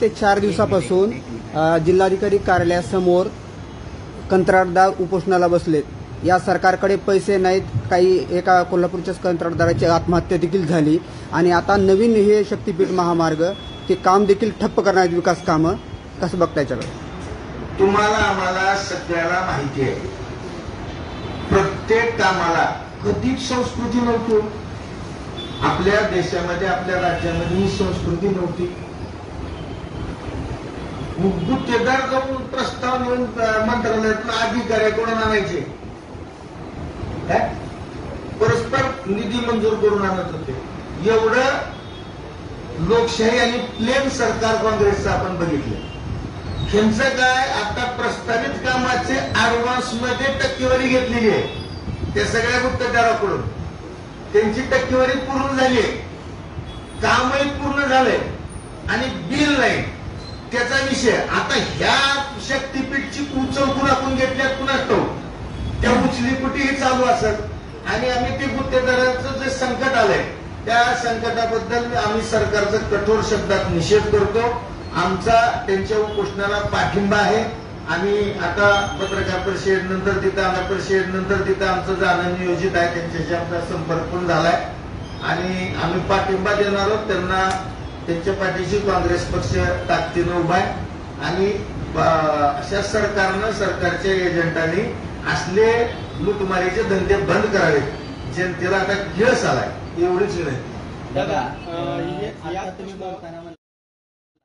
ते चार दिवसापासून जिल्हाधिकारी कार्यालयासमोर कंत्राटदार उपोषणाला बसलेत या सरकारकडे पैसे नाहीत काही एका कोल्हापूरच्याच कंत्राटदाराची आत्महत्या देखील झाली. आणि आता नवीन हे शक्तीपीठ महामार्ग ते काम देखील ठप्प करणार विकास कामं कसं बघता याच्याकडे तुम्हाला आम्हाला सगळ्याला माहिती आहे प्रत्येक कामाला कधीच संस्कृती नव्हती. आपल्या देशामध्ये आपल्या राज्यामध्ये ही संस्कृती नव्हती. गुत्तेदार जाऊन प्रस्ताव घेऊन अं, मंत्रालयातून अधिकाऱ्याकडून आणायचे? काय? परस्पर निधी मंजूर करून आणत होते. एवढं लोकशाही आणि प्लेन सरकार काँग्रेसचं आपण बघितलं. ह्यांचं काय? आता प्रस्तावित कामाचे ऍडव्हान्समध्ये टक्केवारी घेतलेली आहे. त्या सगळ्या गुत्तेदाराकडून त्यांची टक्केवारी पूर्ण झाली आहे. कामही पूर्ण झालंय. आणि बिल नाही. त्याचा विषय. आता ह्या शक्तीपीठची उचल आपण घेतल्यात कुणाच तो त्या उचलीपुटीही चालू असत आणि आम्ही ते गुत्तेदारांचं जे संकट आलंय त्या संकटाबद्दल आम्ही सरकारचा कठोर शब्दात निषेध करतो. आमचा त्यांच्या उपोषणाला पाठिंबा आहे. आणि आता पत्रकार परिषद नंतर तिथं आमदार परिषद नंतर तिथं आमचं जाणं नियोजित आहे. त्यांच्याशी आमचा संपर्क पण झालाय. आणि आम्ही पाठिंबा देणार आहोत. त्यांना त्यांच्या पाठीशी काँग्रेस पक्ष ताकदीनं उभा आहे. आणि अशा सरकारनं सरकारच्या एजंटांनी असले लुटमारीचे धंदे बंद करावेत. जनतेला आता किळस आलाय. एवढीच विनंती.